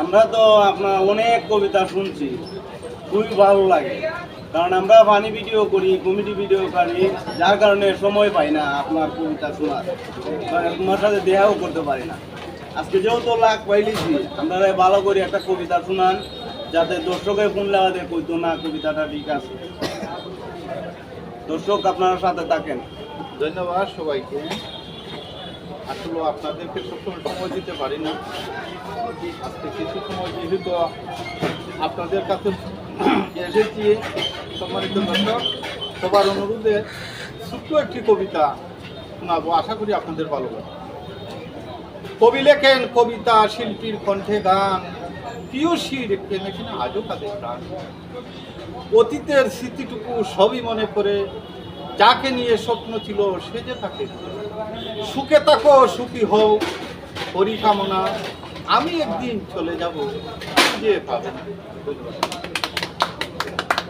আমরা তো আপনার অনেক কবিতা শুনছি, খুবই ভালো লাগে। কারণ আমরা ফানি ভিডিও করি কমেডি ভিডিও করি, যার কারণে সময় পাই না আপনার কবিতা শোনার তোমার সাথে দেহাও করতে পারি না। আজকে যেহেতু লাখ পাইলিছি আমরা ভালো করে একটা কবিতা শোনান, যাতে দর্শকের ফোন লাগাতে কইতো, না, কবিতাটা ঠিক আছে। দর্শক, আপনার সাথে থাকেন। ধন্যবাদ সবাইকে। আসলে আপনাদেরকে সবসময় সময় দিতে পারি না। আজকে কিছু সময় যেহেতু আপনাদের কাছে এসেছি, সম্মানিত সবার অনুরোধে ছোট্ট একটি কবিতা শোনাবো। আশা করি আপনাদের ভালো লাগবে। কবি লেখেন, কবিতা শিল্পীর কণ্ঠে গান প্রিয়সীর প্রেমে কিনা আজও তাদের প্রাণ। অতীতের স্মৃতিটুকু সবই মনে করে যাকে নিয়ে স্বপ্ন ছিল সে যে থাকে সুখে থাকো, সুখী হও, পরিকামনা। আমি একদিন চলে যাব যে পাবে না। ধন্যবাদ